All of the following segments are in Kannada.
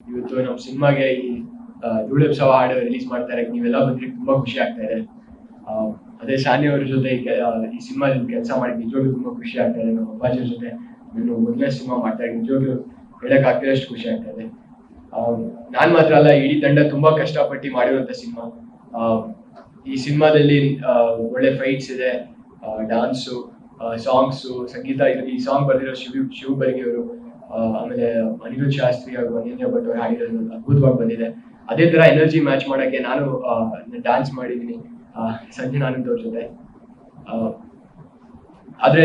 ಇವತ್ತು ನಮ್ಮ ಸಿನಿಮಾಗೆ ಈ ಆ, ಧೂಳು ಉತ್ಸವ ಹಾಡು ರಿಲೀಸ್ ಮಾಡ್ತಾರೆ ನೀವೆಲ್ಲ ಬಂದ್ರೆ ತುಂಬಾ ಖುಷಿ ಆಗ್ತಾ ಇದೆ ಅದೇ ಸಾನಿ ಅವ್ರ ಜೊತೆ ಈ ಸಿನಿಮಾದಲ್ಲಿ ಕೆಲಸ ಮಾಡಿ ನಿಜವಾಗ್ಲೂ ತುಂಬಾ ಖುಷಿ ಆಗ್ತಾ ಇದೆ ನಮ್ಮ ಅಪ್ಪಾಜಿ ಜೊತೆ ನಾನು ಮೊದಲನೇ ಸಿನಿಮಾ ಮಾಡ್ತಾ ಇದ್ದೀನಿ ನಿಜವಾಗ್ಲೂ ಹೇಳಕ್ ಆಗ್ತಿರೋಷ್ಟು ಖುಷಿ ಆಗ್ತಾ ಇದೆ ನಾನ್ ಮಾತ್ರ ಅಲ್ಲ ಇಡೀ ತಂಡ ತುಂಬಾ ಕಷ್ಟಪಟ್ಟು ಮಾಡಿರುವಂತ ಸಿನಿಮಾ ಈ ಸಿನಿಮಾದಲ್ಲಿ ಒಳ್ಳೆ ಫೈಟ್ಸ್ ಇದೆ ಡಾನ್ಸು ಸಾಂಗ್ಸು ಸಂಗೀತ ಈ ಸಾಂಗ್ ಬರೆದಿರೋ ಶಿವ ಶಿವ ಬರ್ಗಿ ಅವರು ಆಮೇಲೆ ಅನಿರುದ್ ಶಾಸ್ತ್ರಿ ಹಾಗೂ ಅನನ್ಯ ಭಟ್ ಅವರು ಹಾಡಿರೋದು ಅದ್ಭುತವಾಗಿ ಬಂದಿದೆ. ಅದೇ ತರ ಎನರ್ಜಿ ಮ್ಯಾಚ್ ಮಾಡಕ್ಕೆ ನಾನು ಡ್ಯಾನ್ಸ್ ಮಾಡಿದ್ದೀನಿ ಸಂಜೆ ಆನಂದ್ ಅವ್ರ ಜೊತೆ ಆದ್ರೆ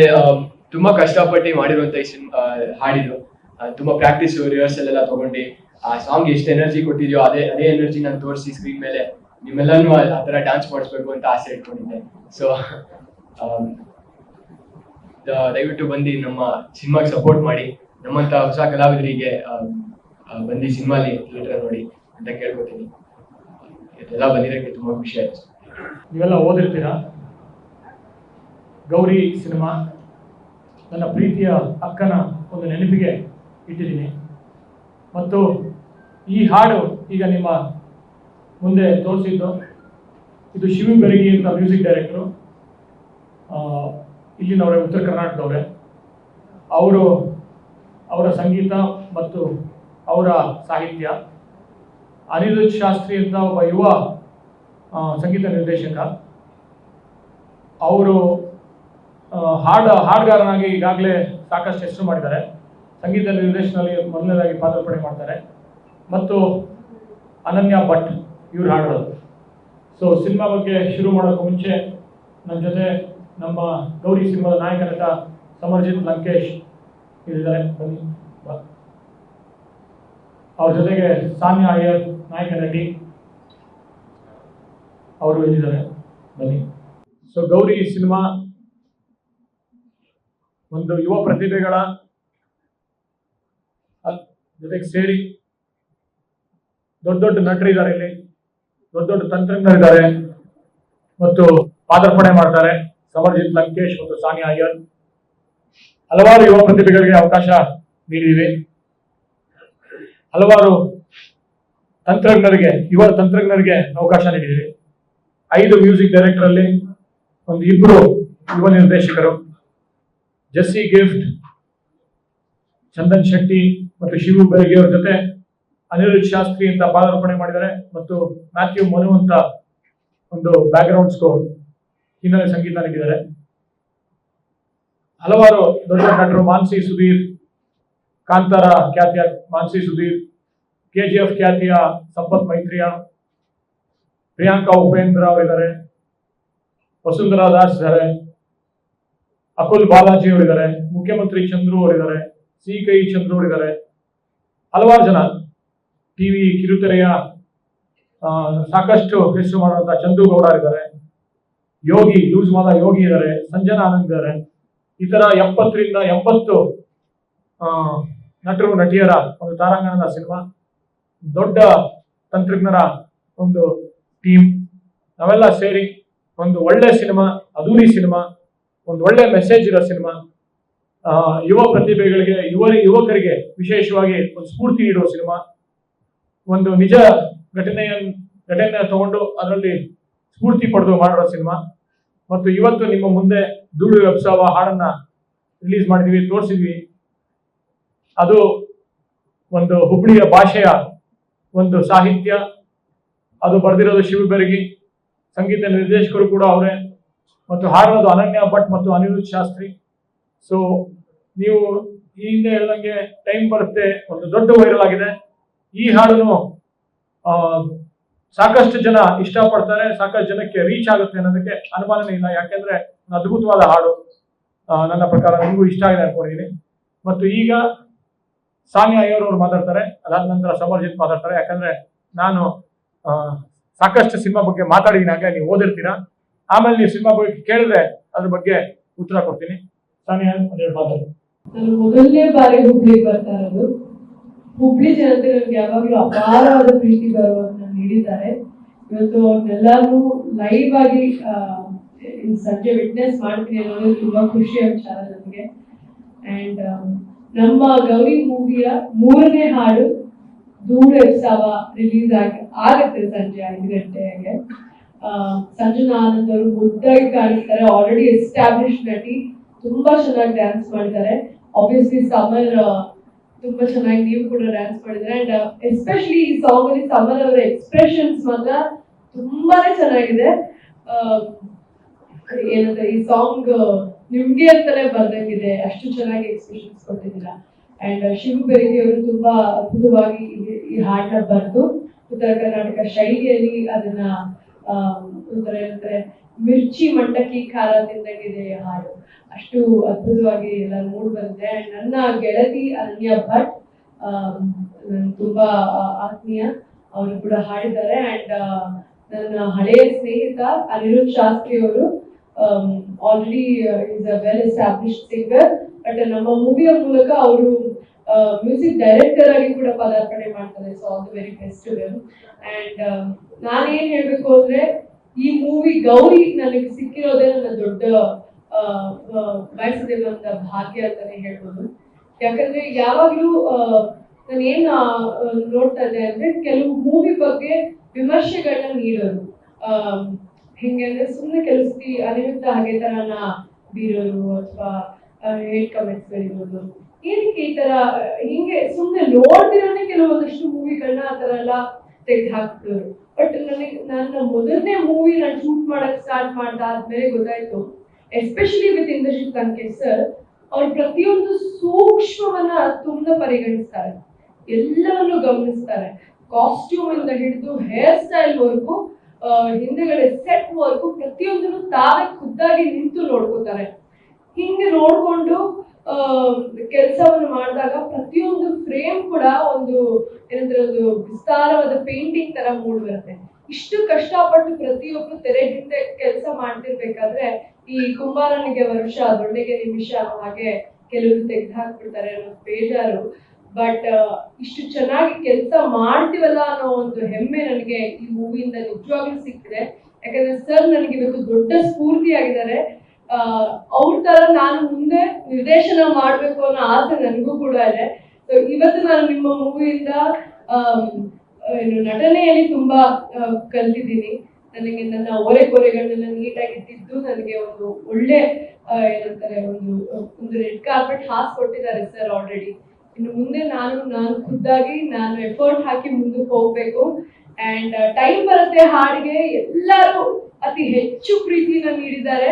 ತುಂಬಾ ಕಷ್ಟಪಟ್ಟು ಮಾಡಿರುವಂತ ಈ ಸಿನಿಮಾ ಹಾಡಿದ್ರು. ತುಂಬಾ ಪ್ರಾಕ್ಟೀಸ್ ರಿಹರ್ಸಲ್ ಎಲ್ಲ ತಗೊಂಡು, ಆ ಸಾಂಗ್ ಎಷ್ಟು ಎನರ್ಜಿ ಕೊಟ್ಟಿದ್ಯೋ ಅದೇ ಅದೇ ಎನರ್ಜಿ ನಾನು ತೋರಿಸಿ ಸ್ಕ್ರೀನ್ ಮೇಲೆ ನಿಮ್ಮೆಲ್ಲಾನು ಆ ಆ ತರ ಡ್ಯಾನ್ಸ್ ಮಾಡಿಸ್ಬೇಕು ಅಂತ ಆಸೆ ಇಟ್ಕೊಂಡಿದ್ದೆ. ಸೊ ದಯವಿಟ್ಟು ಬಂದು ನಮ್ಮ ಸಿನಿಮಾಗೆ ಸಪೋರ್ಟ್ ಮಾಡಿ. ನಮ್ಮಂತ ಹೊಸ ಕಲಾವಿದರಿಗೆ ಬಂದಿ ಸಿನಿಮಾಲಿ ಥಿಯೇಟರ್ ನೋಡಿ ಅಂತ ಕೇಳ್ಕೊತೀನಿ. ಇದೆಲ್ಲ ಬಂದಿರೋಕ್ಕೆ ತುಂಬಾ ಖುಷಿ ಆಯ್ತು. ನೀವೆಲ್ಲ ಓದಿರ್ತೀರಾ? ಗೌರಿ ಸಿನಿಮಾ, ನನ್ನ ಪ್ರೀತಿಯ ಅಕ್ಕನ ಒಂದು ನೆನಪಿಗೆ ಇಟ್ಟಿದ್ದೀನಿ. ಮತ್ತು ಈ ಹಾಡು ಈಗ ನಿಮ್ಮ ಮುಂದೆ ತೋರಿಸಿದ್ದು, ಇದು ಶಿವ ಬೆರಗಿ ಅಂತ ಮ್ಯೂಸಿಕ್ ಡೈರೆಕ್ಟ್ರು ಇಲ್ಲಿನವರೇ ಉತ್ತರ ಕರ್ನಾಟಕದವರೇ. ಅವರು ಅವರ ಸಂಗೀತ ಮತ್ತು ಅವರ ಸಾಹಿತ್ಯ. ಅನಿರುದ್ಧ್ ಶಾಸ್ತ್ರಿ ಅಂತ ಒಬ್ಬ ಯುವ ಸಂಗೀತ ನಿರ್ದೇಶಕ. ಅವರು ಹಾಡ, ಹಾಡುಗಾರನಾಗಿ ಈಗಾಗಲೇ ಸಾಕಷ್ಟು ಹೆಸರು ಮಾಡಿದ್ದಾರೆ. ಸಂಗೀತ ನಿರ್ದೇಶನದಲ್ಲಿ ಮೊದಲನೇದಾಗಿ ಪಾದಾರ್ಪಣೆ ಮಾಡ್ತಾರೆ. ಮತ್ತು ಅನನ್ಯ ಭಟ್, ಇವರು ಹಾಡೋದು. ಸೊ ಸಿನಿಮಾ ಬಗ್ಗೆ ಶುರು ಮಾಡೋಕ್ಕೂ ಮುಂಚೆ ನನ್ನ ಜೊತೆ ನಮ್ಮ ಗೌರಿ ಸಿನಿಮಾದ ನಾಯಕ ನಟ ಸಮರ್ಜಿತ್ ಲಂಕೇಶ್ ಇದ್ದಾರೆ ಬನ್ನಿ. ಅವ್ರ ಜೊತೆಗೆ ಸಾಮ್ಯ ಅಯ್ಯರ್ ನಾಯಕ ನಟಿ ಅವರು ಇದ್ದಿದ್ದಾರೆ ಬನ್ನಿ. ಸೊ ಗೌರಿ ಸಿನಿಮಾ ಒಂದು ಯುವ ಪ್ರತಿಭೆಗಳ ಜೊತೆಗೆ ಸೇರಿ ದೊಡ್ಡ ದೊಡ್ಡ ನಟರಿದ್ದಾರೆ ಇಲ್ಲಿ. ದೊಡ್ಡ ದೊಡ್ಡ ತಂತ್ರಜ್ಞರಿದ್ದಾರೆ. ಮತ್ತು ಪಾದಾರ್ಪಣೆ ಮಾಡ್ತಾರೆ. ಸಮರ್ಜಿತ್ ಲಂಕೇಶ್ ಮತ್ತು ಸಾನಿಯಾ ಅಯ್ಯರ್. ಹಲವಾರು ಯುವ ಪ್ರತಿಭೆಗಳಿಗೆ ಅವಕಾಶ ನೀಡಿದ್ದೀವಿ ಹಲವಾರು ತಂತ್ರಜ್ಞರಿಗೆ, ಯುವ ತಂತ್ರಜ್ಞರಿಗೆ ಅವಕಾಶ ನೀಡಿದ್ದೀವಿ ಐದು ಮ್ಯೂಸಿಕ್ ಡೈರೆಕ್ಟರ್ ಅಲ್ಲಿ ಒಂದು ಇಬ್ರು ಯುವ ನಿರ್ದೇಶಕರು. ಜಸ್ಸಿ ಗಿಫ್ಟ್, ಚಂದನ್ ಶೆಟ್ಟಿ ಮತ್ತು ಶಿವು ಬೆಳಗ್ಗೆ ಅವರ ಜೊತೆ ಅನಿರುದ್ಧ್ ಶಾಸ್ತ್ರಿ ಅಂತ ಪಾದಾರ್ಪಣೆ ಮಾಡಿದ್ದಾರೆ ಮತ್ತು ಮ್ಯಾಥ್ಯೂ ಮನು ಅಂತ ಒಂದು ಬ್ಯಾಕ್ ಗ್ರೌಂಡ್ ಸ್ಕೋರ್ ಹಿನ್ನೆಲೆ ಸಂಗೀತ ನೀಡಿದ್ದಾರೆ ಹಲವಾರು ದೊಡ್ಡ ನಟರು ಮಾನ್ಸಿ ಸುಧೀರ್, ಕಾಂತಾರ ಖ್ಯಾತಿಯ Mansi Sudhir K G F ಖ್ಯಾತಿಯ ಸಂಪತ್ ಮೈತ್ರಿಯ, ಪ್ರಿಯಾಂಕಾ ಉಪೇಂದ್ರ ಅವರಿದ್ದಾರೆ, ವಸುಂಧರಾ ದಾಸ್ ಇದ್ದಾರೆ, ಅಕುಲ್ ಬಾಲಾಜಿ ಅವರಿದ್ದಾರೆ, ಮುಖ್ಯಮಂತ್ರಿ ಚಂದ್ರು ಅವರಿದ್ದಾರೆ ಸಿ ಕೈ ಚಂದ್ರು ಅವರಿದ್ದಾರೆ. ಹಲವಾರು ಜನ ಟಿವಿ ಕಿರುತೆರೆಯ ಸಾಕಷ್ಟು ಹೆಸರು ಮಾಡುವಂತಹ ಚಂದು ಗೌಡ ಇದ್ದಾರೆ. ಯೋಗಿ, ಲೂಸ್ ಮಾದ ಯೋಗಿ ಇದ್ದಾರೆ, ಸಂಜನಾ ಆನಂದ್ ಇದ್ದಾರೆ. ಈ ತರ ಎಪ್ಪತ್ತರಿಂದ ಎಂಬತ್ತು ನಟರು, ನಟಿಯರ ಒಂದು ತಾರಾಂಗಣದ ಸಿನಿಮಾ. ದೊಡ್ಡ ತಂತ್ರಜ್ಞರ ಒಂದು ಟೀಮ್. ನಾವೆಲ್ಲ ಸೇರಿ ಒಂದು ಒಳ್ಳೆ ಸಿನಿಮಾ ಅದೂರಿ ಸಿನಿಮಾ, ಒಂದು ಒಳ್ಳೆ ಮೆಸೇಜ್ ಇರೋ ಸಿನಿಮಾ. ಯುವ ಪ್ರತಿಭೆಗಳಿಗೆ, ಯುವ, ಯುವಕರಿಗೆ ವಿಶೇಷವಾಗಿ ಒಂದು ಸ್ಫೂರ್ತಿ ನೀಡುವ ಸಿನಿಮಾ. ಒಂದು ನಿಜ ಘಟನೆಯ ಘಟನೆ ತಗೊಂಡು ಅದರಲ್ಲಿ ಸ್ಫೂರ್ತಿ ಪಡೆದು ಮಾಡಿರೋ ಸಿನಿಮಾ. ಮತ್ತು ಇವತ್ತು ನಿಮ್ಮ ಮುಂದೆ ಧೂಳು ವ್ಯಪ್ಸವ ಹಾಡನ್ನ ರಿಲೀಸ್ ಮಾಡಿದೀವಿ, ತೋರಿಸಿದ್ವಿ. ಅದು ಒಂದು ಹುಬ್ಳಿಯ ಭಾಷೆಯ ಒಂದು ಸಾಹಿತ್ಯ. ಅದು ಬರೆದಿರೋದು ಶಿವಬೆರಗಿ ಸಂಗೀತ ನಿರ್ದೇಶಕರು ಕೂಡ ಅವರೇ. ಮತ್ತು ಹಾಡೋದು ಅನನ್ಯ ಭಟ್ ಮತ್ತು ಅನಿರುದ್ಧ ಶಾಸ್ತ್ರಿ. ಸೊ ನೀವು ಈ ಹಿಂದೆ ಹೇಳ್ದಂಗೆ ಟೈಮ್ ಬರುತ್ತೆ. ಒಂದು ದೊಡ್ಡ ವೈರಲ್ ಆಗಿದೆ. ಈ ಹಾಡನ್ನು ಸಾಕಷ್ಟು ಜನ ಇಷ್ಟಪಡ್ತಾರೆ, ಸಾಕಷ್ಟು ಜನಕ್ಕೆ ರೀಚ್ ಆಗುತ್ತೆ ಅನ್ನೋದಕ್ಕೆ ಅನುಮಾನನೇ ಇಲ್ಲ. ಯಾಕೆಂದ್ರೆ ಅದ್ಭುತವಾದ ಹಾಡು ನನ್ನ ಪ್ರಕಾರ ನಿಮಗೂ ಇಷ್ಟ ಆಗಿದೆ ಅನ್ಕೊಂಡಿದ್ದೀನಿ ಮತ್ತು ಈಗ ಸಾನಿಯಾ ಅಯ್ಯರ್ ಅವರು ಮಾತಾಡ್ತಾರೆ, ಅದಾದ ನಂತರ ಸಮರ್ಜಿತ್ ಮಾತಾಡ್ತಾರೆ. ಯಾಕಂದ್ರೆ ನಾನು ಸಾಕಷ್ಟು ಸಿನಿಮಾ ಬಗ್ಗೆ ಮಾತಾಡಿದ್ದೀನಿ ಹಾಗೆ ನೀವು ಓದಿರ್ತೀರಾ. ಆಮೇಲೆ ನೀವು ಸಿನಿಮಾ ಬಗ್ಗೆ ಕೇಳಿದ್ರೆ ಅದ್ರ ಬಗ್ಗೆ ಉತ್ತರ ಕೊಡ್ತೀನಿ. ಸಾನಿಯಾ ಒಂದೆರಡು ಮಾತಾಡಿ. ಮೊದಲನೇ ಬಾರಿ ಹುಬ್ಳಿ ಬರ್ತಾ ಇರೋದು. ಹುಬ್ಳಿ ಜನತೆ ನನಗೆ ಯಾವಾಗಲೂ ಅಪಾರವಾದ ಪ್ರೀತಿ ಗೌರವವನ್ನು ನೀಡಿದ್ದಾರೆ. ಇವತ್ತು ಅವ್ರನ್ನೆಲ್ಲಾರು ಲೈವ್ ಆಗಿ ಸಂಜೆ ವಿಟ್ನೆಸ್ ಮಾಡ್ತೀನಿ ಅನ್ನೋದು ತುಂಬಾ ಖುಷಿಯ ವಿಚಾರ ನಮಗೆ. ಅಂಡ್ ನಮ್ಮ ಗೌರಿ ಮೂವಿಯ ಮೂರನೇ ಹಾಡು ದೂರ ಎಪ್ಸಾವ ರಿಲೀಸ್ ಆಗಿ, ಆಗುತ್ತೆ ಸಂಜೆ ಐದು ಗಂಟೆಗೆ. ಸಂಜನಾ ಆನಂದ್ ಅವರು ಮುದ್ದಾಗಿ ಕಾಣಿಸ್ತಾರೆ. ಆಲ್ರೆಡಿ ಎಸ್ಟಾಬ್ಲಿಷ್ ನಟಿ. ತುಂಬಾ ಚೆನ್ನಾಗಿ ಡ್ಯಾನ್ಸ್ ಮಾಡಿದ್ದಾರೆ. ಆಬ್ವಿಯಸ್ಲಿ ಸಮರ್ ತುಂಬಾ ಚೆನ್ನಾಗಿ ನೀವು ಕೂಡ ಡ್ಯಾನ್ಸ್ ಮಾಡಿದ್ರೆ ಅಂಡ್ ಎಸ್ಪೆಷಲಿ ಈ ಸಾಂಗ್ ಅಲ್ಲಿ ಸಮರ್ ಅವರ ಎಕ್ಸ್ಪ್ರೆಷನ್ಸ್ ಮಾತ್ರ ತುಂಬಾನೇ ಚೆನ್ನಾಗಿದೆ. ಆ, ಏನಂದ್ರೆ ಈ ಸಾಂಗ್ ನಿಮ್ಗೆ ಅಂತಲೇ ಬರ್ದಂಗಿದೆ. ಅಷ್ಟು ಚೆನ್ನಾಗಿ ಎಕ್ಸ್ಪ್ರೆಷನ್ಸ್ ಕೊಟ್ಟಿದ್ದೀರಾ. ಅಂಡ್ ಶಿವ ಬೆರಿಗೆ ಅವರು ತುಂಬಾ ಅದ್ಭುತವಾಗಿ ಈ- ಹಾಡನ್ನ ಬರೆದು ಉತ್ತರ ಕರ್ನಾಟಕ ಶೈಲಿಯಲ್ಲಿ ಅದನ್ನ ಆ ಒಂಥರ ಏನಂದ್ರೆ ಮಿರ್ಚಿ ಮಂಡಕ್ಕಿ ಖಾರ ಈ ಹಾಡು ಅಷ್ಟು ಅದ್ಭುತವಾಗಿ ಎಲ್ಲ ಮೂಡ್ ಬಂದಿದೆ ನನ್ನ ಗೆಳತಿ ಅನ್ಯ ಭಟ್ ನನ್ ತುಂಬಾ ಆತ್ಮೀಯ. ಅವರು ಕೂಡ ಹಾಡಿದ್ದಾರೆ. ಅಂಡ್ ನನ್ನ ಹಳೆಯ ಸ್ನೇಹಿತ ಅನಿರುದ್ ಶಾಸ್ತ್ರಿ ಅವರು already is a well establish singer but ನಮ್ಮ ಮೂವಿಯ ಮೂಲಕ ಅವರು ಮ್ಯೂಸಿಕ್ ಡೈರೆಕ್ಟರ್ ಆಗಿ ಕೂಡ ಪದಾರ್ಪಣೆ ಮಾಡ್ತಾರೆ. So all the very best and ನಾನೇನ್ ಹೇಳ್ಬೇಕು ಅಂದ್ರೆ ಈ ಮೂವಿ ಗೌರಿ ನನಗೆ ಸಿಕ್ಕಿರೋದೇ ನನ್ನ ದೊಡ್ಡ ಬಯಸದಿರುವಂತ ಭಾಗ್ಯ ಅಂತಾನೆ ಹೇಳ್ಬೋದು. ಯಾಕಂದ್ರೆ ಯಾವಾಗ್ಲೂ ನಾನು ಏನ್ ನೋಡ್ತಾ ಇದ್ದೆ ಅಂದ್ರೆ ಕೆಲವು ಮೂವಿ ಬಗ್ಗೆ ವಿಮರ್ಶೆಗಳನ್ನ ನೀಡೋದು. ಆ, ಹಿಂಗೆ ಅಂದ್ರೆ ಸುಮ್ಮನೆ ಕೆಲಸಕ್ಕೆ ಅನಿರುದ್ಧ ಹಾಗೆ ತರನ ಬೀರೋದು ಅಥವಾ ಹೇಳ್ ಕಮೆಂಟ್ಸ್ ಗಳಿರೋದು ಏನಕ್ಕೆ ಈ ತರ ಹಿಂಗೆ ಸುಮ್ಮನೆ ನೋಡ್ತಿರೋನೆ ಕೆಲವೊಂದಷ್ಟು ಮೂವಿಗಳನ್ನ ಆ ತರ ಎಲ್ಲ ತೆಗೆದು ಹಾಕ್ತಿದ್ರು ಬಟ್ ನನಗೆ, ನನ್ನ ಮೊದಲನೇ ಮೂವಿ ನಾನು ಶೂಟ್ ಮಾಡಕ್ ಸ್ಟಾರ್ಟ್ ಮಾಡ್ದಾದ್ಮೇಲೆ ಗೊತ್ತಾಯ್ತು. ಎಸ್ಪೆಷಲಿ ವಿತ್ ಇಂದ್ರಜಿತ್ ಕನ್ಕೆ ಸರ್ ಅವ್ರು ಪ್ರತಿಯೊಂದು ಸೂಕ್ಷ್ಮವನ್ನ ತುಂಬಾ ಪರಿಗಣಿಸ್ತಾರೆ. ಎಲ್ಲವನ್ನು ಗಮನಿಸ್ತಾರೆ. ಕಾಸ್ಟ್ಯೂಮ್ ಇಂದ ಹಿಡಿದು ಹೇರ್ ಸ್ಟೈಲ್ ವರ್ಗು ಹಿಂದೆಗಡೆ ಸೆಟ್ ವರ್ಗು ಪ್ರತಿಯೊಂದನ್ನು ತಾವೇ ಖುದ್ದಾಗಿ ನಿಂತು ನೋಡ್ಕೋತಾರೆ. ಹಿಂಗೆ ನೋಡ್ಕೊಂಡು ಕೆಲಸವನ್ನು ಮಾಡಿದಾಗ ಪ್ರತಿಯೊಂದು ಫ್ರೇಮ್ ಕೂಡ ಒಂದು ಏನಂದ್ರೆ ಒಂದು ವಿಸ್ತಾರವಾದ ಪೇಂಟಿಂಗ್ ತರ ಮೂಡ್ ಬರುತ್ತೆ. ಇಷ್ಟು ಕಷ್ಟಪಟ್ಟು ಪ್ರತಿಯೊಬ್ರು ತೆರೆ ಹಿಂದೆ ಕೆಲಸ ಮಾಡ್ತಿರ್ಬೇಕಾದ್ರೆ ಈ ಕುಂಬಾರನಿಗೆ ವರ್ಷ ದೊಡ್ಡಗೆ ನಿಮಿಷ ಹಾಗೆ ಕೆಲವರು ತೆಗೆದು ಹಾಕ್ಬಿಡ್ತಾರೆ ಅನ್ನೋ ಬೇಜಾರು. ಬಟ್ ಇಷ್ಟು ಚೆನ್ನಾಗಿ ಕೆಲಸ ಮಾಡ್ತೀವಲ್ಲ ಅನ್ನೋ ಒಂದು ಹೆಮ್ಮೆ ನನಗೆ ಈ ಮೂವಿಯಿಂದ ನಿಜವಾಗ್ಲೂ ಸಿಕ್ಕಿದೆ. ಯಾಕಂದ್ರೆ ಸರ್ ನನಗೆ ಇವತ್ತು ದೊಡ್ಡ ಸ್ಫೂರ್ತಿಯಾಗಿದ್ದಾರೆ. ಆ, ಅವ್ರ ತರ ನಾನು ಮುಂದೆ ನಿರ್ದೇಶನ ಮಾಡ್ಬೇಕು ಅನ್ನೋ ಆಸೆ ನನಗೂ ಕೂಡ ಇದೆ. ಸೊ ಇವತ್ತು ನಾನು ನಿಮ್ಮ ಮೂವಿಯಿಂದ ಏನು ನಟನೆಯಲ್ಲಿ ತುಂಬಾ ಕಲ್ತಿದ್ದೀನಿ. ನನಗೆ ನನ್ನ ಓರೆ ಕೊರೆಗಳನ್ನೆಲ್ಲ ನೀಟಾಗಿ ತಿದ್ದು ನನಗೆ ಒಂದು ಒಳ್ಳೆ ಏನಂತಾರೆ, ಒಂದು ಒಂದು ರೆಡ್ ಕಾರ್ಪೆಟ್ ಹಾಸ್ಕೊಟ್ಟಿದ್ದಾರೆ ಸರ್ ಆಲ್ರೆಡಿ ಇನ್ನು ಮುಂದೆ ನಾನು ನಾನು ಖುದ್ದಾಗಿ ನಾನು ಎಫರ್ಟ್ ಹಾಕಿ ಮುಂದಕ್ಕೆ ಹೋಗ್ಬೇಕು. ಅಂಡ್ ಟೈಮ್ ಬರುತ್ತೆ ಹಾಡಿಗೆ ಎಲ್ಲರೂ ಅತಿ ಹೆಚ್ಚು ಪ್ರೀತಿನ ನೀಡಿದ್ದಾರೆ.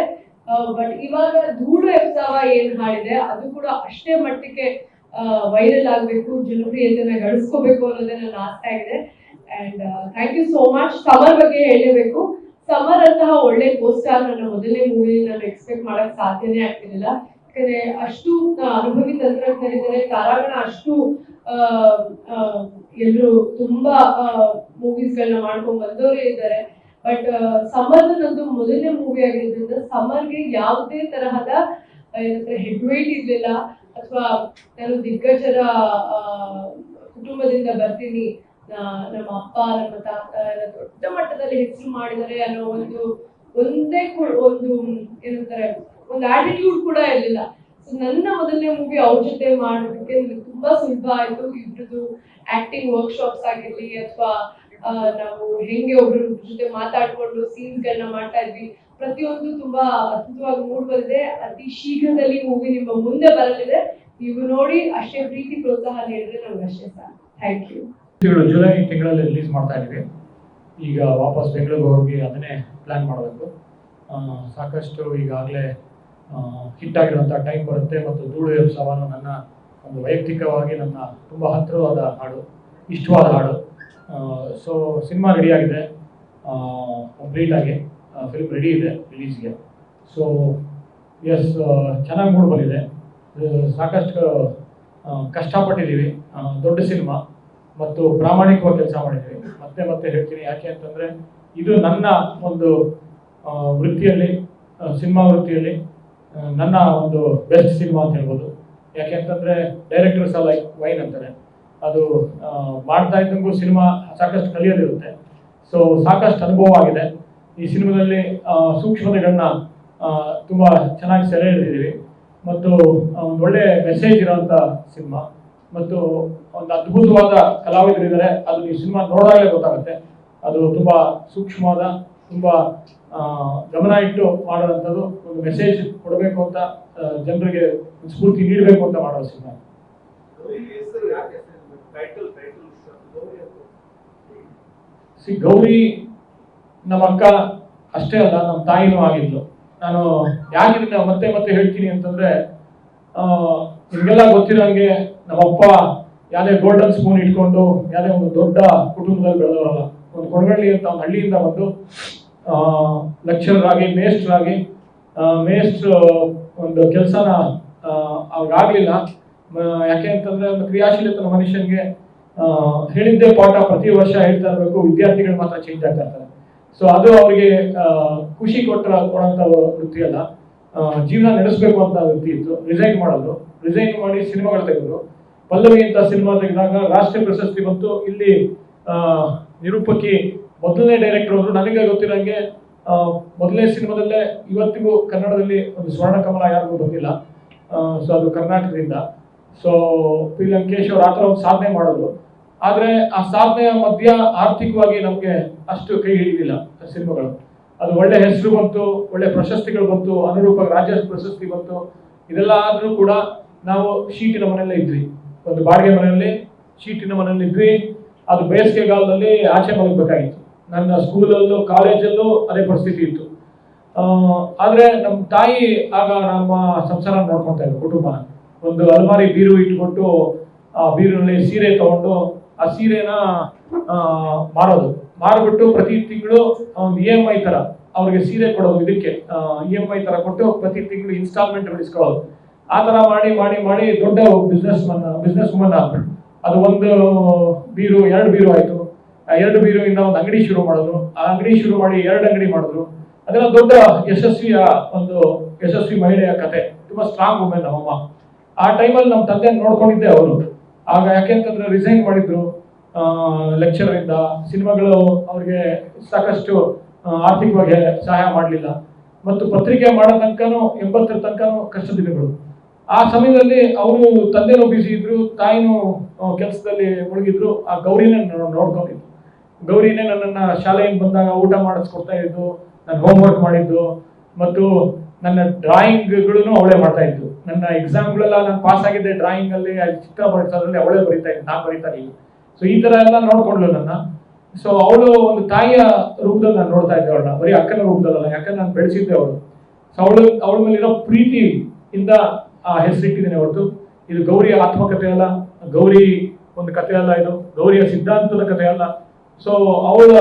ಬಟ್ ಇವಾಗ ಧೂಳು ಎಪ್ಸಾವ ಏನ್ ಹಾಡಿದೆ, ಅದು ಕೂಡ ಅಷ್ಟೇ ಮಟ್ಟಿಗೆ ವೈರಲ್ ಆಗಬೇಕು, ಜನಪ್ರಿಯತೆನ ಗಳಿಸ್ಕೋಬೇಕು ಅನ್ನೋದೇ ನನ್ನ ಆಸೆ ಆಗಿದೆ. And thank you so much Samar ಬಗ್ಗೆ ಹೇಳಲೇಬೇಕು. ಸಮರ್ ಅಂತಹ ಒಳ್ಳೆ ಪೋಸ್ಟಾರ್ ನನ್ನ ಮೊದಲನೇ ಮೂವಿ ನಾನು ಎಕ್ಸ್ಪೆಕ್ಟ್ ಮಾಡಕ್ ಸಾಧ್ಯನೇ ಆಗ್ತಿರ್ಲಿಲ್ಲ. ಯಾಕಂದ್ರೆ ಅಷ್ಟು ಅನುಭವಿ ತಂತ್ರಜ್ಞರಿದ್ದಾರೆ, ತಾರಾಗಣ ಅಷ್ಟು ಎಲ್ಲರೂ ತುಂಬಾ ಮೂವೀಸ್ಗಳನ್ನ ಮಾಡ್ಕೊಂಡ್ ಬಂದವರೇ ಇದ್ದಾರೆ. ಬಟ್ ಸಮರ್ ನಂದು ಮೊದಲನೇ ಮೂವಿ ಆಗಿರೋದ್ರಿಂದ ಸಮರ್ಗೆ ಯಾವುದೇ ತರಹದ ಹೆಡ್ ವೇಟ್ ಇರ್ಲಿಲ್ಲ. ಅಥವಾ ನಾನು ದಿಗ್ಗಜರ ಕುಟುಂಬದಿಂದ ಬರ್ತೀನಿ. ನಮ್ಮ ಅಪ್ಪ, ನಮ್ಮ ತಾತ ಎಲ್ಲ ದೊಡ್ಡ ಮಟ್ಟದಲ್ಲಿ ಹೆಸರು ಮಾಡಿದರೆ ಅನ್ನೋ ಒಂದು, ಒಂದೇ ಒಂದು ಏನಂತಾರೆ ಒಂದು ಆಟಿಟ್ಯೂಡ್ ಕೂಡ ಇರಲಿಲ್ಲ. ಸೊ ನನ್ನ ಮೊದಲನೇ ಮೂವಿ ಅವ್ರ ಜೊತೆ ಮಾಡೋದಕ್ಕೆ ನನಗೆ ತುಂಬಾ ಸುಲಭ ಆಯ್ತು. ಇಬ್ರದ್ದು ಆಕ್ಟಿಂಗ್ ವರ್ಕ್ಶಾಪ್ಸ್ ಆಗಿರಲಿ ಅಥವಾ ನಾವು ಹೆಂಗೆ ಒಬ್ರ ಜೊತೆ ಮಾತಾಡ್ಕೊಂಡು ಸೀನ್ಸ್ ಗಳನ್ನ ಮಾಡ್ತಾ ಇದ್ವಿ. ಪ್ರತಿಯೊಂದು ತುಂಬಾ ಅದ್ಭುತವಾಗಿ ಮೂಡ್ ಬಂದಿದೆ. ಅತಿ ಶೀಘ್ರದಲ್ಲಿ ಮೂವಿ ನಿಮ್ಮ ಮುಂದೆ ಬರಲಿದೆ. ನೀವು ನೋಡಿ ಅಷ್ಟೇ ಪ್ರೀತಿ, ಪ್ರೋತ್ಸಾಹ ನೀಡಿದ್ರೆ ನಮ್ಗೆ ಅಷ್ಟೇ ಥ್ಯಾಂಕ್ ಯು ಜುಲೈ ತಿಂಗಳಲ್ಲಿ ರಿಲೀಸ್ ಮಾಡ್ತಾ ಇದೀವಿ ಈಗ ವಾಪಸ್ ಬೆಂಗಳೂರಿಗೆ ಹೋಗಿ ಅದನ್ನೇ ಪ್ಲಾನ್ ಮಾಡಬೇಕು. ಸಾಕಷ್ಟು ಈಗಾಗಲೇ ಹಿಟ್ ಆಗಿರುವಂಥ ಟೈಮ್ ಬರುತ್ತೆ ಮತ್ತು ಧೂಳು ಎಬ್ಸವನು ನನ್ನ ಒಂದು ವೈಯಕ್ತಿಕವಾಗಿ ನನ್ನ ತುಂಬ ಹತ್ತಿರವಾದ ಹಾಡು, ಇಷ್ಟವಾದ ಹಾಡು. ಸೊ ಸಿನಿಮಾ ರೆಡಿ ಆಗಿದೆ. ಕಂಪ್ಲೀಟ್ ಆಗಿ ಫಿಲ್ಮ್ ರೆಡಿ ಇದೆ ರಿಲೀಸ್ಗೆ ಸೊ ಎಸ್ ಚೆನ್ನಾಗಿ ಮೂಡ್ ಬಂದಿದೆ. ಸಾಕಷ್ಟು ಕಷ್ಟಪಟ್ಟಿದ್ದೀವಿ. ದೊಡ್ಡ ಸಿನಿಮಾ ಮತ್ತು ಪ್ರಾಮಾಣಿಕವಾಗಿ ಕೆಲಸ ಮಾಡಿದ್ದೀವಿ. ಮತ್ತೆ ಮತ್ತೆ ಹೇಳ್ತೀನಿ ಯಾಕೆ ಅಂತಂದರೆ, ಇದು ನನ್ನ ಒಂದು ವೃತ್ತಿಯಲ್ಲಿ ಸಿನಿಮಾ ವೃತ್ತಿಯಲ್ಲಿ ನನ್ನ ಒಂದು ಬೆಸ್ಟ್ ಸಿನಿಮಾ ಅಂತ ಹೇಳ್ಬೋದು. ಯಾಕೆ ಅಂತಂದರೆ ಡೈರೆಕ್ಟರ್ಸ್ ಲೈಕ್ ವೈನ್ ಅಂತಾರೆ. ಅದು ಮಾಡ್ತಾ ಇದ್ದಂಗೂ ಸಿನಿಮಾ ಸಾಕಷ್ಟು ಕಲಿಯೋದಿರುತ್ತೆ. ಸೊ ಸಾಕಷ್ಟು ಅನುಭವ ಆಗಿದೆ ಈ ಸಿನಿಮಾದಲ್ಲಿ ಸೂಕ್ಷ್ಮತೆಗಳನ್ನ ತುಂಬ ಚೆನ್ನಾಗಿ ಸೆರೆ ಹಿಡಿದಿದ್ದೀವಿ. ಮತ್ತು ಒಂದು ಒಳ್ಳೆ ಮೆಸೇಜ್ ಇರೋವಂಥ ಸಿನಿಮಾ. ಮತ್ತು ಒಂದು ಅದ್ಭುತವಾದ ಕಲಾವಿದರಿದ್ದಾರೆ ಅದು ಈ ಸಿನಿಮಾ ನೋಡಿದಾಗಲೇ ಗೊತ್ತಾಗುತ್ತೆ. ಅದು ತುಂಬಾ ಸೂಕ್ಷ್ಮವಾದ, ತುಂಬಾ ಗಮನ ಇಟ್ಟು ಮಾಡುವಂಥದ್ದು ಒಂದು ಮೆಸೇಜ್ ಕೊಡಬೇಕು ಅಂತ ಜನರಿಗೆ ಸ್ಫೂರ್ತಿ ನೀಡಬೇಕು ಅಂತ ಮಾಡೋ ಸಿನಿಮಾ. ಗೌರಿ ಸಿ, ಗೌರಿ ನಮ್ಮ ಅಕ್ಕ ಅಷ್ಟೇ ಅಲ್ಲ, ನಮ್ಮ ತಾಯಿನೂ ಆಗಿದ್ಲು. ನಾನು ಯಾಕೆ ಮತ್ತೆ ಮತ್ತೆ ಹೇಳ್ತೀನಿ ಅಂತಂದ್ರೆ ಗೊತ್ತಿರೋ ಗೊತ್ತಿರೋಂಗೆ ನಮ್ಮಪ್ಪ ಯಾವುದೇ ಗೋಲ್ಡನ್ ಸ್ಪೂನ್ ಇಟ್ಕೊಂಡು, ಯಾವುದೇ ಒಂದು ದೊಡ್ಡ ಕುಟುಂಬದಲ್ಲಿ ಬೆಳೆದವರಲ್ಲ, ಒಂದು ಕೊಡಗಳ್ಳಿ ಅಂತ ಒಂದು ಹಳ್ಳಿಯಿಂದ ಬಂದು ಲೆಕ್ಚರರ್ ಆಗಿ ಮೇಸ್ಟ್ರ್ ಆಗಿ ಮೇಸ್ಟ್ರ್ ಒಂದು ಕೆಲಸನ ಅವ್ರಿಗಾಗ್ಲಿಲ್ಲ. ಯಾಕೆ ಅಂತಂದ್ರೆ ಒಂದು ಕ್ರಿಯಾಶೀಲತನ ಮನುಷ್ಯನಿಗೆ ಹೇಳಿದ್ದೆ ಪಾಠ ಪ್ರತಿ ವರ್ಷ ಹೇಳ್ತಾ ಇರಬೇಕು, ವಿದ್ಯಾರ್ಥಿಗಳು ಮಾತ್ರ ಚೇಂಜ್ ಆಗ್ತಾ ಇರ್ತಾರೆ. ಸೊ ಅದು ಅವರಿಗೆ ಖುಷಿ ಕೊಟ್ಟರ ಕೊಡಂತ ವೃತ್ತಿ ಅಲ್ಲ. ಜೀವನ ನಡೆಸಬೇಕು ಅಂತ ವೃತ್ತಿ ಇತ್ತು. ರಿಸೈನ್ ಮಾಡೋದು. ರಿಸೈನ್ ಮಾಡಿ ಸಿನಿಮಾಗಳು ತೆಗೆದ್ರು ಪಲ್ಲವಿ ಅಂತ ಸಿನಿಮಾ ತೆಗೆದಾಗ ರಾಷ್ಟ್ರೀಯ ಪ್ರಶಸ್ತಿ ಬಂತು. ಇಲ್ಲಿ ನಿರೂಪಕಿ ಮೊದಲನೇ ಡೈರೆಕ್ಟರ್ ಅವರು ನನಗೆ ಗೊತ್ತಿರೋಂಗೆ ಮೊದಲನೇ ಸಿನಿಮಾದಲ್ಲೇ ಇವತ್ತಿಗೂ ಕನ್ನಡದಲ್ಲಿ ಒಂದು ಸ್ವರ್ಣ ಕಮಲ ಯಾರಿಗೂ ಬಂದಿಲ್ಲ. ಸೊ ಅದು ಕರ್ನಾಟಕದಿಂದ. ಸೊ ಪಿ ಲಂಕೇಶ್ ಅವರು ಆ ಥರ ಒಂದು ಸಾಧನೆ ಮಾಡಿದ್ರು. ಆದರೆ ಆ ಸಾಧನೆಯ ಮಧ್ಯ ಆರ್ಥಿಕವಾಗಿ ನಮಗೆ ಅಷ್ಟು ಕೈ ಹಿಡಿದಿಲ್ಲ ಸಿನಿಮಾಗಳು. ಅದು ಒಳ್ಳೆ ಹೆಸರು ಬಂತು, ಒಳ್ಳೆ ಪ್ರಶಸ್ತಿಗಳು ಬಂತು ಅನುರೂಪ ರಾಜ್ಯ ಪ್ರಶಸ್ತಿ ಬಂತು. ಇದೆಲ್ಲ ಆದ್ರೂ ಕೂಡ ನಾವು ಶೀಟಿನ ಮನೆಯಲ್ಲೇ ಇದ್ವಿ. ಒಂದು ಬಾಡಿಗೆ ಮನೆಯಲ್ಲಿ ಶೀಟಿನ ಮನೆಯಲ್ಲಿ ಇದ್ವಿ. ಅದು ಬೇಸಿಗೆಗಾಲದಲ್ಲಿ ಆಚೆ ಮಲಗಬೇಕಾಗಿತ್ತು ನನ್ನ ಸ್ಕೂಲಲ್ಲೂ ಕಾಲೇಜಲ್ಲೂ ಅದೇ ಪರಿಸ್ಥಿತಿ ಇತ್ತು. ಆದರೆ ನಮ್ಮ ತಾಯಿ ಆಗ ನಮ್ಮ ಸಂಸಾರ ನೋಡ್ಕೊತಾ ಇದ್ರು ಕುಟುಂಬನ. ಒಂದು ಅಲಮಾರಿ ಬೀರು ಇಟ್ಕೊಟ್ಟು ಆ ಬೀರಿನಲ್ಲಿ ಸೀರೆ ತಗೊಂಡು, ಆ ಸೀರೆನ ಮಾರೋದು. ಮಾರ್ಬಿಟ್ಟು ಪ್ರತಿ ತಿಂಗಳು ಇ ಎಂ ಐ ತರ ಅವ್ರಿಗೆ ಸೀರೆ ಕೊಡೋದು ಇದಕ್ಕೆ. ಇ ಎಂ ಐ ತರ ಕೊಟ್ಟು ಪ್ರತಿ ತಿಂಗಳು ಇನ್ಸ್ಟಾಲ್ಮೆಂಟ್ ಬಿಡಿಸ್ಕೊಳ್ಳೋದು ಆ ತರ ಮಾಡಿ ಮಾಡಿ ಮಾಡಿ ದೊಡ್ಡ ಬಿಸ್ನೆಸ್ ಮನ್ ಬಿಸ್ನೆಸ್ ವುಮನ್ ಅದು ಒಂದು ಬೀರು, ಎರಡು ಬೀರು ಆಯ್ತು. ಎರಡು ಬೀರು ಒಂದು ಅಂಗಡಿ ಶುರು ಮಾಡಿದ್ರು. ಆ ಅಂಗಡಿ ಶುರು ಮಾಡಿ ಎರಡು ಅಂಗಡಿ ಮಾಡಿದ್ರು. ಅದೆಲ್ಲ ದೊಡ್ಡ ಯಶಸ್ವಿಯ ಒಂದು ಯಶಸ್ವಿ ಮಹಿಳೆಯ ಕತೆ. ತುಂಬಾ ಸ್ಟ್ರಾಂಗ್ ವುಮೆನ್ ನಮ್ಮಮ್ಮ ಆ ಟೈಮಲ್ಲಿ ನಮ್ಮ ತಂದೆ ನೋಡ್ಕೊಂಡಿದ್ದೆ ಅವರು. ಆಗ ಯಾಕೆಂತಂದ್ರೆ ರಿಸೈನ್ ಮಾಡಿದ್ರು ಲೆಕ್ಚರ್ ಇಂದ. ಸಿನಿಮಾಗಳು ಅವ್ರಿಗೆ ಸಾಕಷ್ಟು ಆರ್ಥಿಕವಾಗಿ ಸಹಾಯ ಮಾಡಲಿಲ್ಲ. ಮತ್ತು ಪತ್ರಿಕೆ ಮಾಡೋ ತನಕನೂ, ಎಂಬತ್ತರ ತನಕನೂ ಕಷ್ಟ ದಿನಗಳು. ಆ ಸಮಯದಲ್ಲಿ ಅವರು ತಂದೆನೂ ಬಿಸಿ ಇದ್ರು, ತಾಯಿನೂ ಕೆಲಸದಲ್ಲಿ ಮುಳುಗಿದ್ರು. ಆ ಗೌರಿನೇ ನೋಡ್ಕೊಂಡಿದ್ರು ಗೌರಿನೇ ನನ್ನನ್ನ ಶಾಲೆಯಿಂದ ಬಂದಾಗ ಊಟ ಮಾಡಿಸ್ಕೊಡ್ತಾ ಇದ್ದು ಹೋಮ್ ವರ್ಕ್ ಮಾಡಿದ್ದು. ಮತ್ತು ನನ್ನ ಡ್ರಾಯಿಂಗ್ಗಳನ್ನು ಅವಳೇ ಮಾಡ್ತಾ ಇದ್ದು. ನನ್ನ ಎಕ್ಸಾಮ್ಗಳೆಲ್ಲ ನಾನು ಪಾಸ್ ಆಗಿದ್ದೆ ಡ್ರಾಯಿಂಗ್ ಅಲ್ಲಿ ಚಿತ್ರ ಬರೆಸೋದ್ರಲ್ಲಿ ಅವಳೇ ಬರೀತಾ ಇದ್ದೆ, ನಾನು ಬರೀತಾ ಇಲ್ಲ ಸೊ ಈ ತರ ಎಲ್ಲ ನೋಡ್ಕೊಂಡ್ಲು ನನ್ನ. ಸೊ ಅವಳು ಒಂದು ತಾಯಿಯ ರೂಪದಲ್ಲಿ ನಾನು ನೋಡ್ತಾ ಇದ್ದೆ ಅವಳನ್ನ, ಬರೀ ಅಕ್ಕನ ರೂಪದಲ್ಲ ಯಾಕಂದ್ರೆ ನಾನು ಬೆಳೆಸಿದ್ದೆ ಅವಳು. ಸೊ ಅವಳು, ಅವಳ ಮೇಲಿರೋ ಇಂದ ಆ ಹೆಸರಿಟ್ಟಿದ್ದೀನಿ ಹೊರತು. ಇದು ಗೌರಿಯ ಆತ್ಮಕಥೆ ಅಲ್ಲ ಗೌರಿ ಒಂದು ಕಥೆ ಅಲ್ಲ ಇದು, ಗೌರಿಯ ಸಿದ್ಧಾಂತದ ಕಥೆ ಅಲ್ಲ ಸೊ ಅವಳ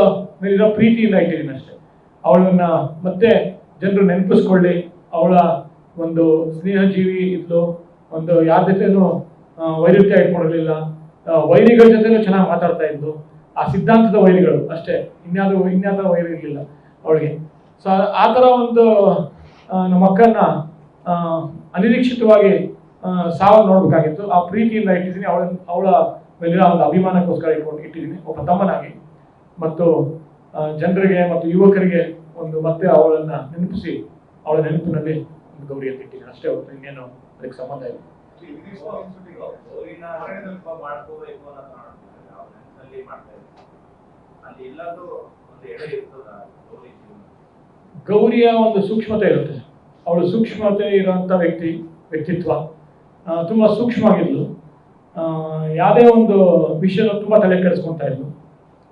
ಮೇಲಿರೋ ಪ್ರೀತಿಯಿಂದ ಇಟ್ಟಿದ್ದೀನಿ ಅಷ್ಟೇ. ಅವಳನ್ನ ಮತ್ತೆ ಜನರು ನೆನಪಿಸ್ಕೊಳ್ಳಿ. ಅವಳ ಒಂದು ಸ್ನೇಹಜೀವಿ ಇದ್ಲು, ಒಂದು ಯಾರ ಜೊತೆನೂ ವೈರುತ್ಯ ಇಟ್ಕೊಂಡಿರ್ಲಿಲ್ಲ ವೈರಿಗಳ ಜೊತೆನೂ ಚೆನ್ನಾಗಿ ಮಾತಾಡ್ತಾ ಇದ್ಲು. ಆ ಸಿದ್ಧಾಂತದ ವೈರಿಗಳು ಅಷ್ಟೇ. ಇನ್ಯಾವುದು, ಇನ್ಯಾವುದೋ ವೈರಿ ಇರಲಿಲ್ಲ ಅವಳಿಗೆ. ಸೊ ಆ ಥರ ಒಂದು ನಮ್ಮ ಅಕ್ಕನ್ನ ಅನಿರೀಕ್ಷಿತವಾಗಿ ಸಾವು ನೋಡ್ಬೇಕಾಗಿತ್ತು. ಆ ಪ್ರೀತಿಯಿಂದ ಇಟ್ಟಿದ್ದೀನಿ. ಅವಳ ಅವಳ ಮೇಲಿನ ಒಂದು ಅಭಿಮಾನಕ್ಕೋಸ್ಕರ ಇಟ್ಕೊಂಡು ಇಟ್ಟಿದ್ದೀನಿ. ಒಬ್ಬ ತಮ್ಮನಾಗಿ. ಮತ್ತು ಜನರಿಗೆ ಮತ್ತು ಯುವಕರಿಗೆ ಒಂದು ಮತ್ತೆ ಅವಳನ್ನ ನೆನಪಿಸಿ ಅವಳ ನೆನಪಿನಲ್ಲಿ ಒಂದು ಗೌರಿ ಅಂತ ಇಟ್ಟಿದ್ದೀನಿ. ಅಷ್ಟೇ ಹೊರತು ಇನ್ನೇನು ಅದಕ್ಕೆ ಸಂಬಂಧ ಇಲ್ಲ. ಅವ್ರ ಗೌರಿಯ ಒಂದು ಸೂಕ್ಷ್ಮತೆ ಇರುತ್ತೆ. ಅವಳು ಸೂಕ್ಷ್ಮತೆ ಇರುವಂಥ ವ್ಯಕ್ತಿ ವ್ಯಕ್ತಿತ್ವ ತುಂಬ ಸೂಕ್ಷ್ಮವಾಗಿದ್ಲು. ಆ, ಯಾವುದೇ ಒಂದು ವಿಷಯನ ತುಂಬಾ ತಲೆ ಕೆಡಿಸ್ಕೊತಾ ಇದ್ಲು.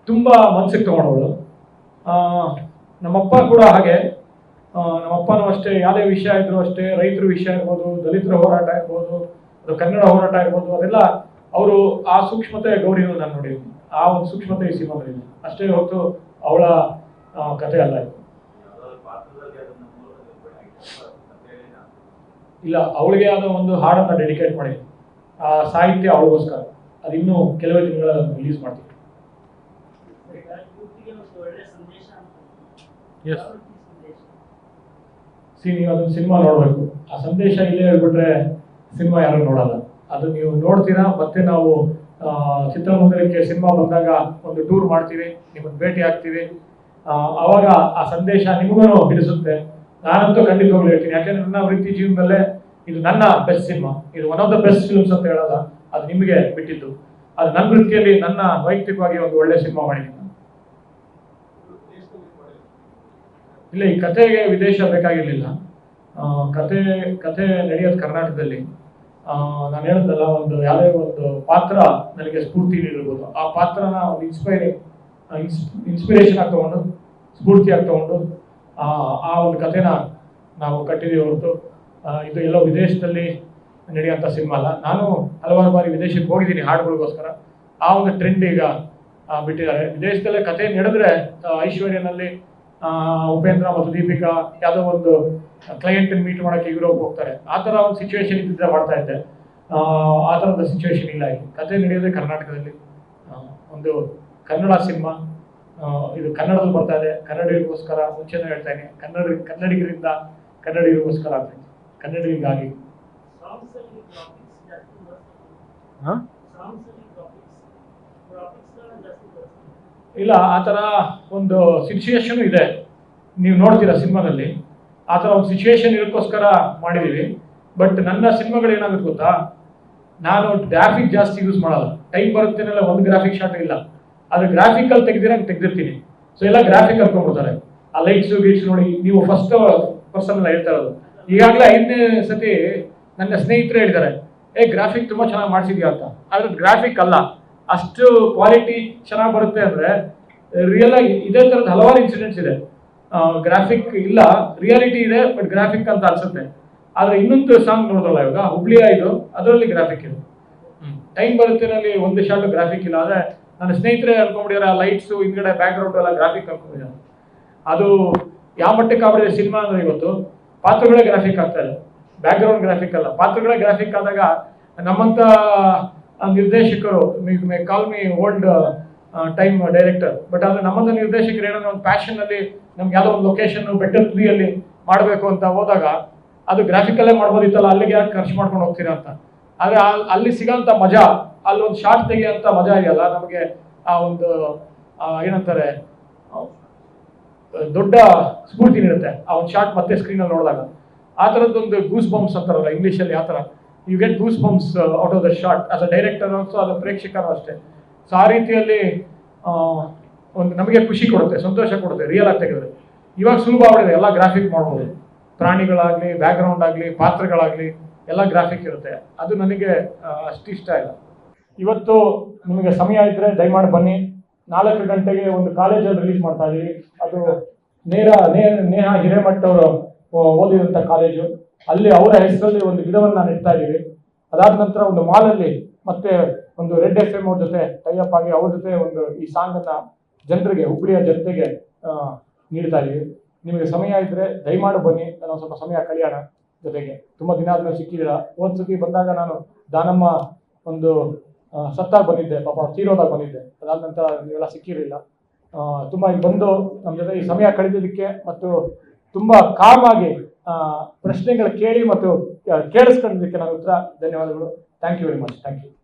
ತುಂಬಾ ಮನ್ಸಿಗೆ ತಗೊಂಡವಳು. ಆ, ನಮ್ಮಪ್ಪ ಕೂಡ ಹಾಗೆ. ನಮ್ಮಪ್ಪನೂ ಅಷ್ಟೇ, ಯಾವುದೇ ವಿಷಯ ಇದ್ರು ಅಷ್ಟೇ, ರೈತರ ವಿಷಯ ಇರ್ಬೋದು, ದಲಿತರ ಹೋರಾಟ ಇರ್ಬೋದು, ಅದು ಕನ್ನಡ ಹೋರಾಟ ಇರ್ಬೋದು, ಅದೆಲ್ಲ ಅವರು ಆ ಸೂಕ್ಷ್ಮತೆ ಗೌರಿನ ನಾನು ನೋಡಿದ್ದೀನಿ. ಆ ಒಂದು ಸೂಕ್ಷ್ಮತೆ ಈ ಸಿನಿಮಾದಲ್ಲಿ ಅಷ್ಟೇ ಹೊತ್ತು ಅವಳ ಕಥೆ ಅಲ್ಲ ಕಥೆಯಲ್ಲಿನ ಇಲ್ಲ, ಅವಳಿಗೆ ಆದ ಒಂದು ಹಾಡನ್ನು ಡೆಡಿಕೇಟ್ ಮಾಡಿ. ಆ ಸಾಹಿತ್ಯ ಅವಳಿಗೋಸ್ಕರ. ಅದು ಇನ್ನೂ ಕೆಲವೇ ತಿಂಗಳ ರಿಲೀಸ್ ಮಾಡ್ತೀವಿ ಯೂತ್ಗೆ ಒಂದು ಒಳ್ಳೆ ಸಂದೇಶ ಅಂತ Yes. ಯಾವ ರೀತಿ ಸಂದೇಶ ಸಿ ನೀವು ಅದನ್ನ ಸಿನಿಮಾ ನೋಡಬೇಕು. ಆ ಸಂದೇಶ ಇಲ್ಲೇ ಹೇಳ್ಬಿಟ್ರೆ ಸಿನಿಮಾ ಯಾರು ನೋಡಲ್ಲ. ಅದು ನೀವು ನೋಡ್ತೀರಾ, ಮತ್ತೆ ನಾವು ಚಿತ್ರಮಂದಿರಕ್ಕೆ ಸಿನಿಮಾ ಬಂದಾಗ ಒಂದು ಟೂರ್ ಮಾಡ್ತೀವಿ, ನಿಮ್ಮನ್ನು ಭೇಟಿ ಆಗ್ತೀವಿ. ಆವಾಗ ಆ ಸಂದೇಶ ನಿಮಗೂ ಹಿಡಿಸುತ್ತೆ ನಾನಂತೂ ಖಂಡಿತವಾಗ್ಲೂ ಹೇಳ್ತೀನಿ. ಯಾಕೆಂದ್ರೆ ನನ್ನ ವೃತ್ತಿ ಜೀವನದಲ್ಲೇ ಇದು ನನ್ನ ಬೆಸ್ಟ್ ಸಿನಿಮಾ. ಇದು one of the best films ಅಂತ ಹೇಳಲ್ಲ. ಅದು ನಿಮಗೆ ಬಿಟ್ಟಿದ್ದು. ಅದು ನನ್ನ ವೃತ್ತಿಯಲ್ಲಿ ನನ್ನ ವೈಯಕ್ತಿಕವಾಗಿ ಒಂದು ಒಳ್ಳೆ ಸಿನಿಮಾ ಮಾಡಿದ್ದೀನಿ ನಾನು. ಇಲ್ಲ, ಈ ಕಥೆಗೆ ವಿದೇಶ ಬೇಕಾಗಿರ್ಲಿಲ್ಲ. ಕತೆ ಕತೆ ನಡೆಯೋದು ಕರ್ನಾಟಕದಲ್ಲಿ. ನಾನು ಹೇಳಿದ್ನಲ್ಲ ಒಂದು ಯಾವುದೇ ಒಂದು ಪಾತ್ರ ನನಗೆ ಸ್ಫೂರ್ತಿ ನೀಡಿರ್ಬೋದು. ಆ ಪಾತ್ರನ ಒಂದು ಇನ್ಸ್ಪೈರಿಂಗ್ ಇನ್ಸ್ಪಿರೇಷನ್ ಆಗಿ ತಗೊಂಡು ಸ್ಫೂರ್ತಿಯಾಗಿ ತಗೊಂಡು ಆ ಒಂದು ಕಥೆನ ನಾವು ಕಟ್ಟಿದ್ದೀವಿ ಹೊರತು. ಇದು ಎಲ್ಲೋ ವಿದೇಶದಲ್ಲಿ ನಡೆಯುವಂಥ ಸಿನಿಮಾ ಅಲ್ಲ. ನಾನು ಹಲವಾರು ಬಾರಿ ವಿದೇಶಕ್ಕೆ ಹೋಗಿದ್ದೀನಿ ಹಾಡುಗಳಿಗೋಸ್ಕರ. ಆ ಒಂದು ಟ್ರೆಂಡ್ ಈಗ ಬಿಟ್ಟಿದ್ದಾರೆ. ವಿದೇಶದಲ್ಲೇ ಕಥೆ ನಡೆದ್ರೆ ಐಶ್ವರ್ಯನಲ್ಲಿ ಉಪೇಂದ್ರ ಮತ್ತು ದೀಪಿಕಾ ಯಾವುದೋ ಒಂದು ಕ್ಲೈಂಟ್ ಮೀಟ್ ಮಾಡೋಕ್ಕೆ ಯುರೋಪ್ ಹೋಗ್ತಾರೆ. ಆ ಥರ ಒಂದು ಸಿಚುವೇಶನ್ ಇದ್ದಿದ್ರೆ ಮಾಡ್ತಾ ಇದ್ದೆ. ಆ, ಥರದ ಸಿಚುವೇಶನ್ ಇಲ್ಲ ಇಲ್ಲಿ. ಕಥೆ ನಡೆಯೋದೇ ಕರ್ನಾಟಕದಲ್ಲಿ. ಒಂದು ಕನ್ನಡ ಸಿನಿಮಾ. ಇದು ಕನ್ನಡದಲ್ಲಿ ಬರ್ತಾ ಇದೆ. ಕನ್ನಡಿಗರಿಗೋಸ್ಕರ ಮುಂಚೆನೇ ಹೇಳ್ತಾ ಇದ್ದೀನಿ. ಕನ್ನಡ ಕನ್ನಡಿಗರಿಂದ ಕನ್ನಡಿಗರಿಗೋಸ್ಕರ ಆಗ್ತಾ ಇದೆ. ಕನ್ನಡಿಗರಿಗಾಗಿ. ಹಾಂ ಸಾಂಗ್ಸ್ ಅಲ್ಲಿ ಗ್ರಾಫಿಕ್ಸ್ ಗ್ರಾಫಿಕ್ಸ್ ಜಾಸ್ತಿ ಬಳಸ್ತಾರೆ ಇಲ್ಲ, ಆ ಥರ ಒಂದು ಸಿಚುವೇಶನ್ ಇದೆ. ನೀವು ನೋಡ್ತೀರಾ ಸಿನಿಮಾದಲ್ಲಿ? ಆ ಥರ ಒಂದು ಸಿಚುವೇಶನ್ ಇರೋಕ್ಕೋಸ್ಕರ ಮಾಡಿದ್ದೀವಿ. ಬಟ್ ನನ್ನ ಸಿನಿಮಾಗಳು ಏನಾಗುತ್ತೆ ಗೊತ್ತಾ? ನಾನು ಗ್ರಾಫಿಕ್ ಜಾಸ್ತಿ ಯೂಸ್ ಮಾಡಲ್ಲ. ಟೈಮ್ ಬರುತ್ತೇನೆಲ್ಲ, ಒಂದು ಗ್ರಾಫಿಕ್ ಶಾಟ್ ಇಲ್ಲ. ಅದು ಗ್ರಾಫಿಕಲ್ ತೆಗೆದಿರಂಗೆ ತೆಗೆದಿರ್ತೀನಿ. ಸೊ ಎಲ್ಲ ಗ್ರಾಫಿಕ್ ಕರ್ಕೊಂಡ್ಬಿಡ್ತಾರೆ ಆ ಲೈಟ್ಸು ಗೀಟ್ಸ್ ನೋಡಿ, ನೀವು ಫಸ್ಟ್ ಪರ್ಸನ್ ಎಲ್ಲ ಹೇಳ್ತಾ ಇರೋದು. ಈಗಾಗಲೇ ಐದನೇ ಸತಿ ನನ್ನ ಸ್ನೇಹಿತರು ಹೇಳಿದ್ದಾರೆ, ಏ ಗ್ರಾಫಿಕ್ ತುಂಬ ಚೆನ್ನಾಗಿ ಮಾಡಿಸಿದ್ಯಾ? ಅಂತ. ಆದರೆ ಗ್ರಾಫಿಕ್ ಅಲ್ಲ. ಅಷ್ಟು ಕ್ವಾಲಿಟಿ ಚೆನ್ನಾಗಿ ಬರುತ್ತೆ ಅಂದರೆ ರಿಯಲ್ ಆಗಿ ಇದೇ ಥರದ ಹಲವಾರು ಇನ್ಸಿಡೆಂಟ್ಸ್ ಇದೆ. ಗ್ರಾಫಿಕ್ ಇಲ್ಲ ರಿಯಾಲಿಟಿ ಇದೆ ಬಟ್ ಗ್ರಾಫಿಕ್ ಅಂತ ಅನ್ಸುತ್ತೆ. ಆದ್ರೆ ಇನ್ನೊಂದು ಸಾಂಗ್ ನೋಡಿದ್ರಲ್ಲ ಇವಾಗ ಹುಬ್ಳಿಯ ಇದು ಅದರಲ್ಲಿ ಗ್ರಾಫಿಕ್ ಇದೆ. ಟೈಮ್ ಬರುತ್ತೇನಲ್ಲಿ ಒಂದು ಶಾಟ್ ಗ್ರಾಫಿಕ್ ಇಲ್ಲ ಆದರೆ ನನ್ನ ಸ್ನೇಹಿತರೆ ಅನ್ಕೊಂಡ್ಬಿಟ್ಟಿದ್ದಾರೆ ಲೈಟ್ಸು ಹಿಂದ್ಗಡೆ ಬ್ಯಾಕ್ ಗ್ರೌಂಡ್ ಎಲ್ಲ ಗ್ರಾಫಿಕ್ ಅನ್ಕೊಂಡಿದ್ದಾರೆ ಅದು ಯಾವ ಮಟ್ಟಕ್ಕೆ ಆಗ್ಬಿಟ್ಟಿದೆ ಸಿನಿಮಾ ಅಂದ್ರೆ ಇವತ್ತು ಪಾತ್ರಗಳೇ ಗ್ರಾಫಿಕ್ ಆಗ್ತಾ ಇದೆ. ಬ್ಯಾಕ್ ಗ್ರೌಂಡ್ ಗ್ರಾಫಿಕ್ ಅಲ್ಲ. ಪಾತ್ರಗಳೇ ಗ್ರಾಫಿಕ್ ಆದಾಗ ನಮ್ಮಂತ ಆ, ನಿರ್ದೇಶಕರು, may call me old time director but ಆದ್ರೆ ನಮ್ಮಂಥ ನಿರ್ದೇಶಕರು ಏನಂದ್ರೆ ಒಂದು ಪ್ಯಾಷನ್ನಲ್ಲಿ ನಮ್ಗೆ ಯಾವುದೋ ಒಂದು ಲೊಕೇಶನ್ ಬೆಟರ್ ತುದಿಯಲ್ಲಿ ಮಾಡಬೇಕು ಅಂತ ಹೋದಾಗ ಅದು ಗ್ರಾಫಿಕಲ್ಲೇ ಮಾಡ್ಬೋದಿತ್ತಲ್ಲ, ಅಲ್ಲಿಗೆ ಯಾಕೆ ಖರ್ಚು ಮಾಡ್ಕೊಂಡು ಹೋಗ್ತೀರಾ ಅಂತ. ಆದ್ರೆ ಆ- ಅಲ್ಲಿ ಸಿಗೋಂಥ ಮಜಾ, ಅಲ್ಲಿ ಒಂದು ಶಾರ್ಟ್ ತೆಗಿಯೋಂಥ ಮಜಾ ಇದೆಯಲ್ಲ ನಮಗೆ ಆ ಒಂದು ಏನಂತಾರೆ ದೊಡ್ಡ ಸ್ಫೂರ್ತಿ ನೀಡುತ್ತೆ ಆ ಒಂದು ಶಾರ್ಟ್ ಮತ್ತೆ ಸ್ಕ್ರೀನಲ್ಲಿ ನೋಡಿದಾಗ. ಆ ಥರದ್ದೊಂದು ಗೂಸ್ ಬಾಂಬ್ಸ್ ಅಂತಾರಲ್ಲ ಇಂಗ್ಲೀಷಲ್ಲಿ ಆ ಥರ you get goosebumps out of the short as a director also ಅದು ಪ್ರೇಕ್ಷಕರು ಅಷ್ಟೇ. ಸೊ ಆ ರೀತಿಯಲ್ಲಿ ಒಂದು ನಮಗೆ ಖುಷಿ ಕೊಡುತ್ತೆ, ಸಂತೋಷ ಕೊಡುತ್ತೆ ರಿಯಲ್ ಆಗಿ ತೆಗೆದ್ರೆ. ಇವಾಗ ಸುಲಭ ಆಗಿದೆ ಎಲ್ಲ ಗ್ರಾಫಿಕ್ ಮಾಡ್ಬೋದು. ಪ್ರಾಣಿಗಳಾಗಲಿ ಬ್ಯಾಕ್ಗ್ರೌಂಡ್ ಆಗಲಿ, ಪಾತ್ರಗಳಾಗಲಿ, ಎಲ್ಲ ಗ್ರಾಫಿಕ್ ಇರುತ್ತೆ. ಅದು ನನಗೆ ಅಷ್ಟು ಇಷ್ಟ ಇಲ್ಲ. ಇವತ್ತು ನಿಮಗೆ ಸಮಯ ಇದ್ದರೆ ದಯಮಾಡಿ ಬನ್ನಿ. ನಾಲ್ಕು ಗಂಟೆಗೆ ಒಂದು ಕಾಲೇಜಲ್ಲಿ ರಿಲೀಸ್ ಮಾಡ್ತಾ ಇದ್ದೀವಿ ಅದು ನೇರ ನೇಹಾ ಹಿರೇಮಠ್ ಅವರು ಓದಿದಂಥ ಕಾಲೇಜು ಅಲ್ಲಿ ಅವರ ಹೆಸರಲ್ಲಿ ಒಂದು ಗಿಡವನ್ನು ಇದ್ದೀವಿ. ಅದಾದ ನಂತರ ಒಂದು ಮಾಲಲ್ಲಿ ಮತ್ತೆ ಒಂದು ರೆಡ್ ಎಫ್ ಎಂ ಅವ್ರ ಜೊತೆ ಟೈಅಪ್ ಆಗಿ ಅವ್ರ ಜೊತೆ ಒಂದು ಈ ಸಾಂಗನ್ನು ಜನರಿಗೆ ಹುಬ್ಬಳ್ಳಿಯ ಜನತೆಗೆ ನೀಡ್ತಾ ಇದ್ದೀವಿ. ನಿಮಗೆ ಸಮಯ ಇದ್ದರೆ ದಯಮಾಡಿ ಬನ್ನಿ. ನಾನು ಸ್ವಲ್ಪ ಸಮಯ ಕಳೆಯೋಣ ಜೊತೆಗೆ. ತುಂಬ ದಿನ ಆದ್ಮೇಲೆ ಸಿಕ್ಕಿದ್ದೀರ? ಹೋದ ಬಂದಾಗ ನಾನು ದಾನಮ್ಮ ಒಂದು ಸತ್ತಾಗಿ ಬಂದಿದ್ದೆ. ಪಾಪ ತೀರೋದಾಗ ಬಂದಿದ್ದೆ. ಅದಾದ ನಂತರ ನೀವೆಲ್ಲ ಸಿಕ್ಕಿರಲಿಲ್ಲ. ತುಂಬ ಇಲ್ಲಿ ಬಂದು ನಮ್ಮ ಜೊತೆ ಈ ಸಮಯ ಕಳೆದಿದ್ದಕ್ಕೆ ಮತ್ತು ತುಂಬ ಕಾಮ್ ಆಗಿ ಪ್ರಶ್ನೆಗಳು ಕೇಳಿ ಮತ್ತು ಕೇಳಿಸ್ಕೊಂಡಿದ್ದಕ್ಕೆ ನನ್ನ ಉತ್ತರ ಧನ್ಯವಾದಗಳು. Thank you very much thank you